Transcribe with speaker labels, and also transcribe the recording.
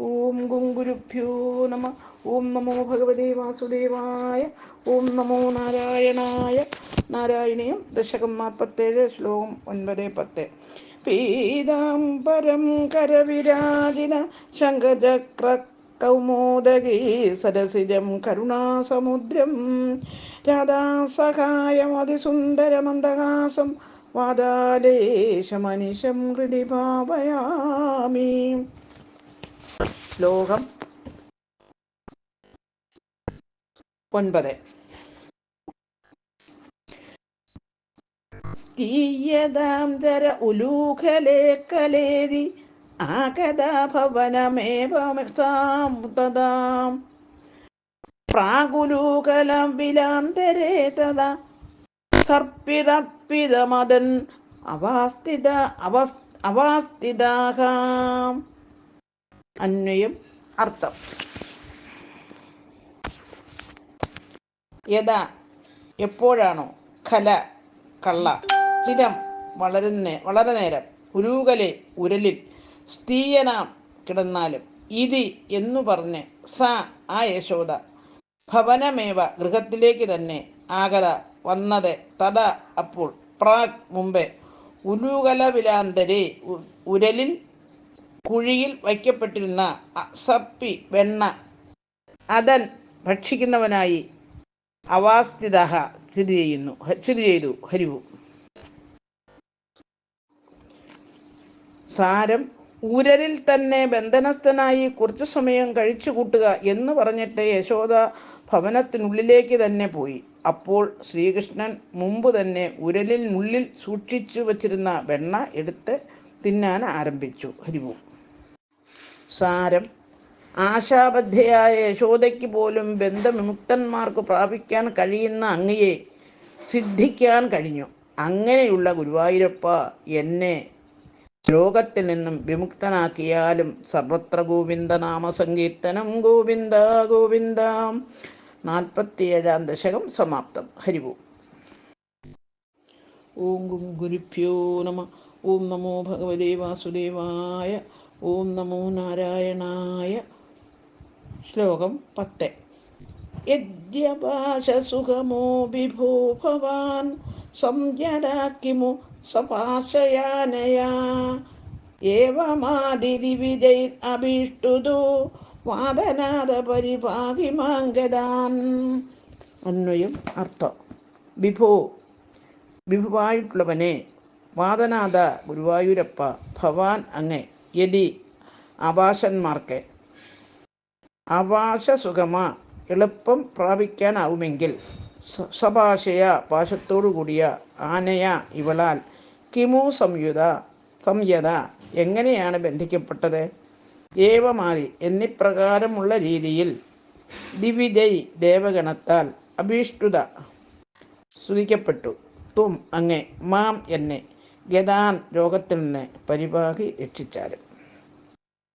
Speaker 1: ഓം ഗുങ്കുരുഭ്യോ നമ. ഓം നമോ ഭഗവതേ വാസുദേവായ. ഓം നമോ നാരായണായ. നാരായണീയം ദശകം നാൽപ്പത്തേഴ് ശ്ലോകം ഒൻപത് പത്ത്. പീതാംബരം കരവിരാജിന ശങ്കചക്ര കൗമോദകീ സരസിജം കരുണാസമുദ്രം. രാധാസഹായം അതിസുന്ദരമന്ദഹാസം വാദാലേശമനിശം ഹൃദി ഭാവയാമി. ശ്ലോകം ഒൻപത്. സ്ഥീയതാന്തര ഉലൂഖലേ കലേരി ആകദാ ഭവനമേവസാം തദാം. പ്രാകുലൂകലം വിലാന്തരേ തഥാ സർപ്പിതർപ്പിതമദൻ അവാസ്ഥിത അവസ് അവാസ്ഥിതാകാം. അന്വയം അർത്ഥം. യഥാ എപ്പോഴാണോ കല കള്ള സ്ഥിരം വളരുന്ന വളരെ നേരം ഉരൂകലെ ഉരലിൽ സ്ഥീയനാം കിടന്നാലും ഇതി എന്നു പറഞ്ഞ് സ ആ യശോദ ഭവനമേവ ഗൃഹത്തിലേക്ക് തന്നെ ആകത വന്നത് തട അപ്പോൾ പ്രാഗ് മുമ്പേ ഉലൂകല വിലാന്തരെ ഉരലിൽ കുഴിയിൽ വയ്ക്കപ്പെട്ടിരുന്ന അസപ്പി വെണ്ണ അതൻ ഭക്ഷിക്കുന്നവനായി അവാസ്ഥിത സ്ഥിതി ചെയ്യുന്നു. സ്ഥിതി ചെയ്തു. ഹരിവു. സാരം ഉരലിൽ തന്നെ ബന്ധനസ്ഥനായി കുറച്ചു സമയം കഴിച്ചു കൂട്ടുക എന്ന് പറഞ്ഞിട്ട് യശോദ ഭവനത്തിനുള്ളിലേക്ക് തന്നെ പോയി. അപ്പോൾ ശ്രീകൃഷ്ണൻ മുമ്പ് തന്നെ ഉരലിനുള്ളിൽ സൂക്ഷിച്ചു വച്ചിരുന്ന വെണ്ണ എടുത്ത് തിന്നാൻ ആരംഭിച്ചു. ഹരിവു. സാരം. ആശാബദ്ധയായ യശോദയ്ക്ക് പോലും ബന്ധവിമുക്തന്മാർക്ക് പ്രാപിക്കാൻ കഴിയുന്ന അങ്ങയെ സിദ്ധിക്കാൻ കഴിഞ്ഞു. അങ്ങനെയുള്ള ഗുരുവായൂരപ്പ എന്നെ ലോകത്തിൽ നിന്നും വിമുക്തനാക്കിയാലും സർവത്ര ഗോവിന്ദ നാമസങ്കീർത്തനം. ഗോവിന്ദ ഗോവിന്ദ. നാൽപ്പത്തിയേഴാം ദശകം സമാപ്തം. ഹരിവു ഓം. ഗുരുഭ്യോ നമ. ഓം നമോ ഭഗവതേ വാസുദേവായ ഓം നമോ നാരായണായ ശ്ലോകം പത്ത്. യദ്യപാശസുഖമോ വിഭോ ഭവാൻ സംയതാക്കിമു സപാശയാനയാ. ഏവമാതിരിവിജൈ അഭീഷ്ടുതോ വാദനാഥ പരിഭാഗിമാങ്കദാൻ അന്വയം അർത്ഥം. വിഭോ. വിഭുവായിട്ടുള്ളവനെ വാദനാഥ ഗുരുവായൂരപ്പ ഭവാൻ അങ്ങേ യതി അഭാഷന്മാർക്ക് ആഭാഷ സുഖമ എളുപ്പം പ്രാപിക്കാനാവുമെങ്കിൽ സഭാഷയ ഭാഷത്തോടു കൂടിയ ആനയ ഇവളാൽ കിമു സംയുത സംയത എങ്ങനെയാണ് ബന്ധിക്കപ്പെട്ടത്? ഏവമാതി എന്നിപ്രകാരമുള്ള രീതിയിൽ ദിവിജയ് ദേവഗണത്താൽ അഭീഷ്ടുത സ്തുതിക്കപ്പെട്ടു. തും അങ്ങേ മാം എന്നെ ഗതാൻ രോഗത്തിൽ നിന്ന് പരിപാകി രക്ഷിച്ചാലും.